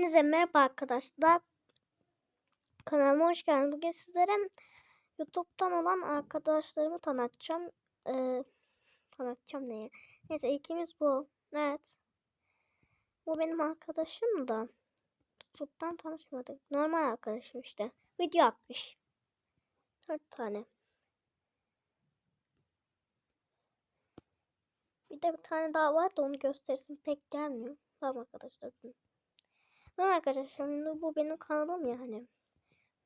Hepinize merhaba arkadaşlar. Kanalıma hoş geldiniz. Bugün sizlere YouTube'dan olan arkadaşlarımı tanıtacağım. Ee, tanıtacağım neye? Neyse ilkimiz bu. Evet. Bu benim arkadaşım da. YouTube'dan tanışmadık. Normal arkadaşım işte. Video atmış. Dört tane. Bir de bir tane daha var da onu gösterirsin pek gelmiyor. Tamam arkadaşlar. Tamam arkadaşlar şimdi bu benim kanalım ya hani.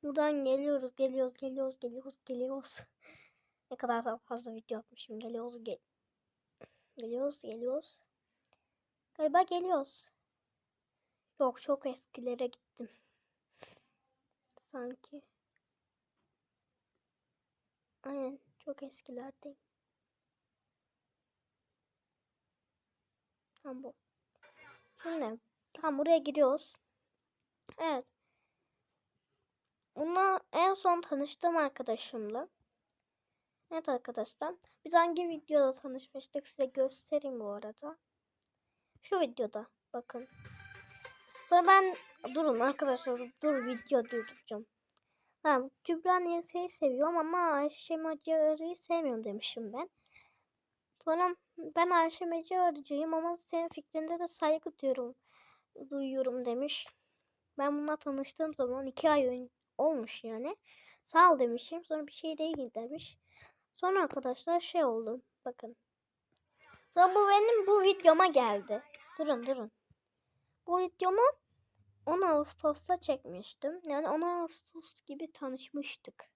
Buradan geliyoruz, geliyoruz, geliyoruz, geliyoruz, geliyoruz. ne kadar daha fazla video atmışım. Geliyoruz, gel geliyoruz, geliyoruz. Galiba geliyoruz. Yok çok eskilere gittim. Sanki. Aynen çok eskilerdeyim. Tam bu. Şimdi tam buraya giriyoruz. Evet. Bununla en son tanıştığım arkadaşımla. Evet arkadaşlar. Biz hangi videoda tanışmıştık size göstereyim bu arada. Şu videoda bakın. Sonra ben durun arkadaşlar dur video durduracağım. Tamam Kübra Niyese'yi seviyorum ama Ayşe Macar'ı sevmiyorum demişim ben. Sonra ben Ayşe Macar'cıyım ama senin fikrinde de saygı duyuyorum, duyuyorum demiş. Ben bununla tanıştığım zaman iki ay önce olmuş yani. Sağ ol demişim. Sonra bir şey değil demiş. Sonra arkadaşlar şey oldu. Bakın. Sonra bu benim bu videoma geldi. Durun durun. Bu videomu 10 Ağustos'ta çekmiştim. Yani 10 Ağustos gibi tanışmıştık.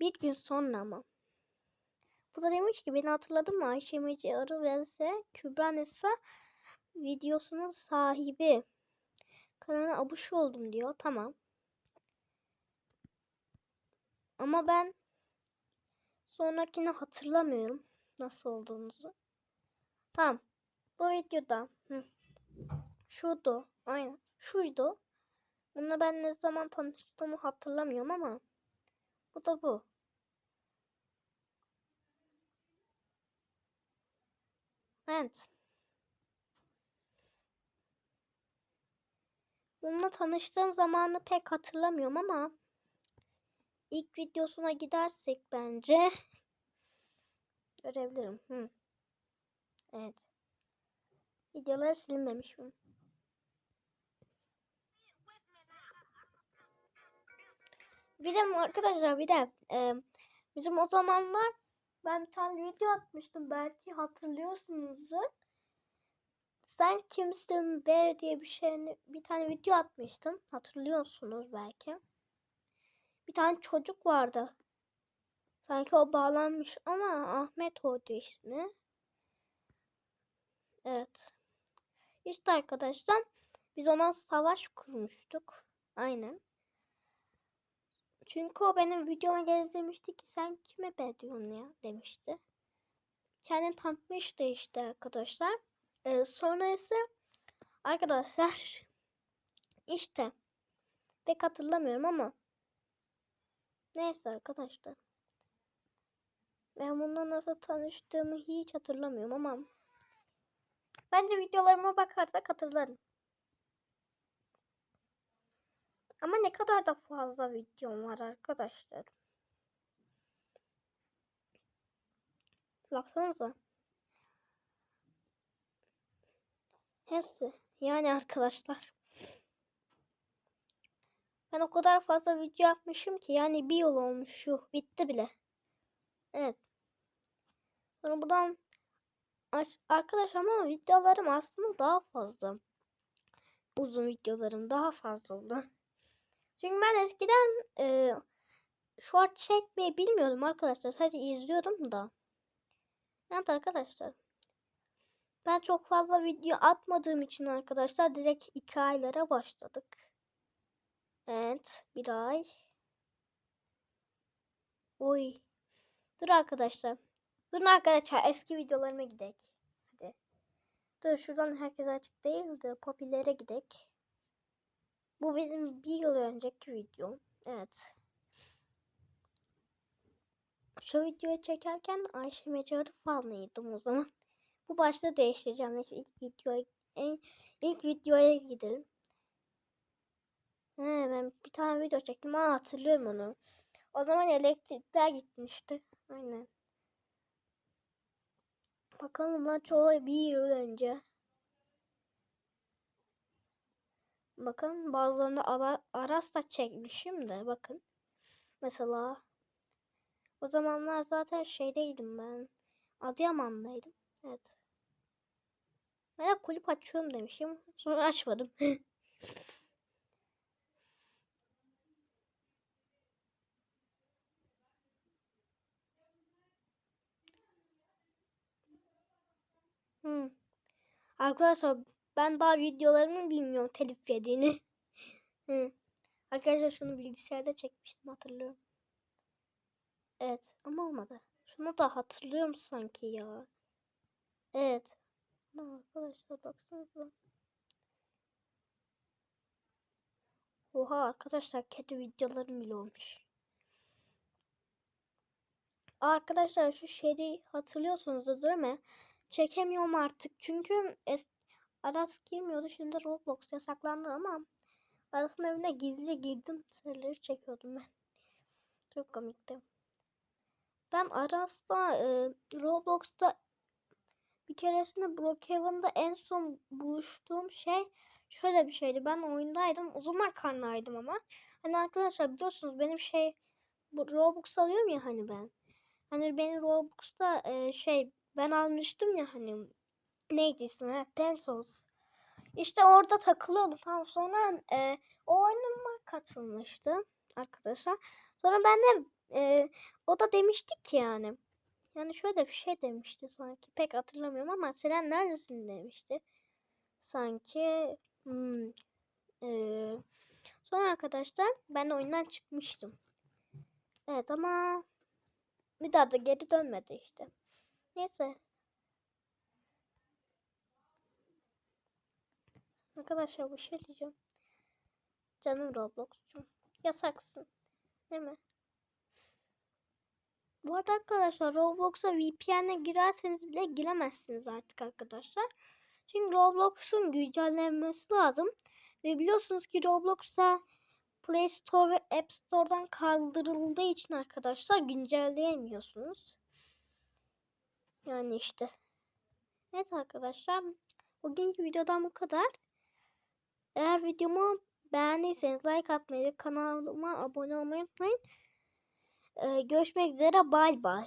Bir gün sonra ama. Bu da demiş ki beni hatırladın mı? Ayşe Meci Arı vs. Kübra Nisa videosunun sahibi. Kanala abuş oldum diyor. Tamam. Ama ben sonrakini hatırlamıyorum. Nasıl olduğunuzu. Tamam. Bu videoda hı. şuydu. Aynen. Şuydu. Bununla ben ne zaman tanıştığımı hatırlamıyorum ama bu da bu. Evet. Bununla tanıştığım zamanı pek hatırlamıyorum ama ilk videosuna gidersek bence görebilirim. Hı. Evet. Videoları silinmemiş mi? Bir de arkadaşlar bir de e, bizim o zamanlar ben bir tane video atmıştım belki hatırlıyorsunuzdur. Sen kimsin be diye bir şey bir tane video atmıştım. Hatırlıyorsunuz belki. Bir tane çocuk vardı. Sanki o bağlanmış ama Ahmet oydu ismi. Evet. İşte arkadaşlar biz ona savaş kurmuştuk. Aynen. Çünkü o benim videoma gelip demişti ki sen kime be diyorsun ya demişti. Kendini tanıtmıştı işte arkadaşlar. Ee, sonra ise arkadaşlar işte pek hatırlamıyorum ama neyse arkadaşlar. Ben bununla nasıl tanıştığımı hiç hatırlamıyorum ama bence videolarıma bakarsak hatırlarım. Ama ne kadar da fazla videom var arkadaşlar. Baksanıza. Hepsi. Yani arkadaşlar. Ben o kadar fazla video yapmışım ki yani bir yıl olmuş şu. Bitti bile. Evet. Sonra buradan arkadaş ama videolarım aslında daha fazla. Uzun videolarım daha fazla oldu. Çünkü ben eskiden e, short çekmeyi bilmiyordum arkadaşlar. Sadece izliyordum da. Evet arkadaşlar. Ben çok fazla video atmadığım için arkadaşlar direkt iki aylara başladık. Evet. Bir ay. Oy. Dur arkadaşlar. Durun arkadaşlar. Eski videolarıma gidelim. Hadi. Dur şuradan herkes açık değil de popülere gidelim. Bu benim bir yıl önceki videom. Evet. Şu videoyu çekerken Ayşe Mecar'ı fanlıydım o zaman. Bu başta değiştireceğim. Neyse ilk videoya en, ilk videoya gidelim. He, ben bir tane video çektim. Ha, hatırlıyorum onu. O zaman elektrikler gitmişti. Aynen. Bakalım lan çoğu bir yıl önce. Bakın bazılarında Ara- Aras da çekmişim de bakın. Mesela o zamanlar zaten şeydeydim ben. Adıyaman'daydım. Evet. De kulüp açıyorum demişim. Sonra açmadım. Hmm. Arkadaşlar ben daha videolarımı bilmiyorum telif yediğini. Hı. Arkadaşlar şunu bilgisayarda çekmiştim hatırlıyorum. Evet ama olmadı. Şunu da hatırlıyorum sanki ya. Evet. Ne arkadaşlar baksanıza. Oha arkadaşlar kedi videolarım bile olmuş. Arkadaşlar şu şeyi hatırlıyorsunuzdur değil mi? Çekemiyorum artık çünkü es Aras girmiyordu. Şimdi Roblox yasaklandı ama Aras'ın evine gizlice girdim. Serileri çekiyordum ben. Çok komikti. Ben Aras'ta e, Roblox'ta bir keresinde Brookhaven'da en son buluştuğum şey şöyle bir şeydi. Ben oyundaydım. Uzun makarnaydım ama. Hani arkadaşlar biliyorsunuz benim şey bu Robux alıyorum ya hani ben. Hani benim Robux'ta e, şey ben almıştım ya hani neydi ismi? Pencils. İşte orada takılıyordum tamam sonra e, o oyunuma katılmıştı arkadaşlar. Sonra ben de e, o da demiştik ki yani. Yani şöyle bir şey demişti sanki. Pek hatırlamıyorum ama Selen neredesin demişti. Sanki hmm, e, sonra arkadaşlar ben oyundan çıkmıştım. Evet ama bir daha da geri dönmedi işte. Neyse. Arkadaşlar bir şey diyeceğim. Canım Roblox'cum. Yasaksın. Değil mi? Bu arada arkadaşlar Roblox'a VPN'e girerseniz bile giremezsiniz artık arkadaşlar. Çünkü Roblox'un güncellenmesi lazım. Ve biliyorsunuz ki Roblox'a Play Store ve App Store'dan kaldırıldığı için arkadaşlar güncelleyemiyorsunuz. Yani işte. Evet arkadaşlar. Bugünkü videodan bu kadar. Eğer videomu beğendiyseniz like atmayı ve kanalıma abone olmayı unutmayın. Ee, görüşmek üzere. Bay bay.